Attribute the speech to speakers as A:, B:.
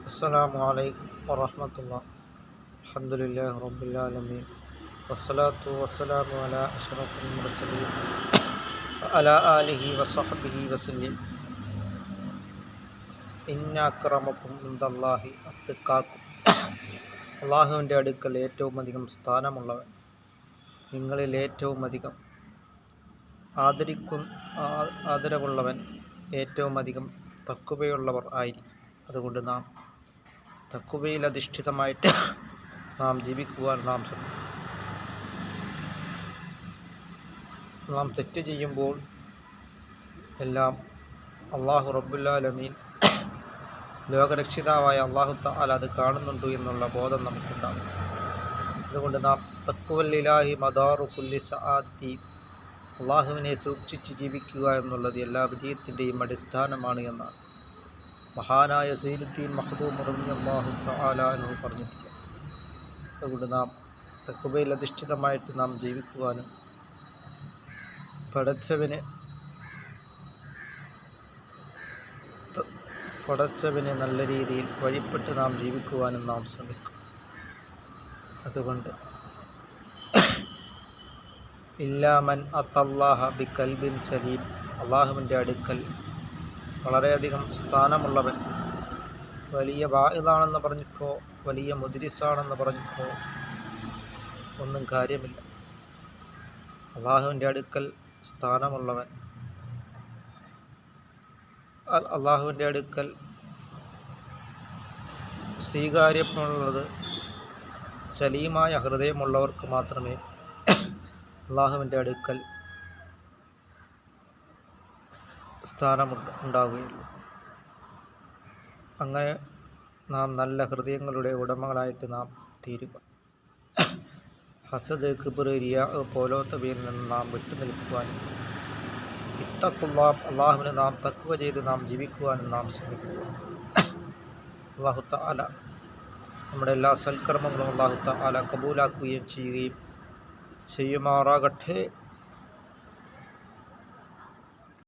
A: السلام عليكم ورحمة الله الحمد لله رب العالمين والصلاة والسلام على أشرف المرسلين وعلى آله وصحبه وسلم ഇന്ന അക്രമക്കും ഇന്ദല്ലാഹി അത്തിക്കാക്കും അള്ളാഹുവിൻ്റെ അടുക്കൽ ഏറ്റവും അധികം സ്ഥാനമുള്ളവൻ നിങ്ങളിൽ ഏറ്റവും അധികം ആദരിക്കും ആ- ആദരവുള്ളവൻ ഏറ്റവും അധികം തക്കുവയുള്ളവർ ആയിരിക്കും അതുകൊണ്ട് നാം തക്കുവയിൽ അധിഷ്ഠിതമായിട്ട് നാം ജീവിക്കുവാൻ നാം നാം തെറ്റ് ചെയ്യുമ്പോൾ എല്ലാം അള്ളാഹു റബ്ബുല്ലാലമീൻ ലോകരക്ഷിതാവായ അള്ളാഹു താല അത് കാണുന്നുണ്ട് എന്നുള്ള ബോധം നമുക്കുണ്ടാകും. അതുകൊണ്ട് നാം തക്കുവല്ലിലാഹി മദാറു കുല്ലി സആത്തി അള്ളാഹുവിനെ സൂക്ഷിച്ച് ജീവിക്കുക എന്നുള്ളത് എല്ലാ വിജയത്തിന്റെയും അടിസ്ഥാനമാണ് എന്നാണ്. മഹാനായ സൈനുദ്ദീൻ മഹദൂം അള്ളാഹു താലാനു പറഞ്ഞിട്ടുണ്ട്. അതുകൊണ്ട് നാം തക്കുബയിൽ അധിഷ്ഠിതമായിട്ട് നാം ജീവിക്കുവാനും പടച്ചവന് പടച്ചവന് നല്ല രീതിയിൽ വഴിപ്പെട്ട് നാം ജീവിക്കുവാനും നാം ശ്രമിക്കും. അതുകൊണ്ട് ഇല്ലാമൻ അത്തല്ലാഹ ബി കൽബിൻ സലീം അള്ളാഹുവിന്റെ അടുക്കൽ വളരെയധികം സ്ഥാനമുള്ളവൻ. വലിയ വായുതാണെന്ന് പറഞ്ഞിട്ടോ വലിയ മുദ്രിസാണെന്ന് പറഞ്ഞിട്ടോ ഒന്നും കാര്യമില്ല. അള്ളാഹുവിന്റെ അടുക്കൽ സ്ഥാനമുള്ളവൻ. അള്ളാഹുവിന്റെ അടുക്കൽ സ്വീകാര്യമുള്ളത് സലീമായ ഹൃദയമുള്ളവർക്ക് മാത്രമേ അള്ളാഹുവിന്റെ അടുക്കൽ സ്ഥാനമുണ്ട് ഉണ്ടാവുകയുള്ളൂ അങ്ങനെ നാം നല്ല ഹൃദയങ്ങളുടെ ഉടമകളായിട്ട് നാം തീരുക. ഹസദ് കിബർ റിയ പോലോത്തവയിൽ നിന്ന് നാം വിട്ടു നിൽക്കുവാനും ഇത്തക്കുള്ള അള്ളാഹുവിന് നാം തക്കുവ ചെയ്ത് നാം ജീവിക്കുവാനും നാം ശ്രമിക്കുക. അള്ളാഹു താല നമ്മുടെ എല്ലാ സൽക്കർമ്മങ്ങളും അള്ളാഹു താല കബൂലാക്കുകയും ചെയ്യുകയും ചെയ്യുമാറാകട്ടെ.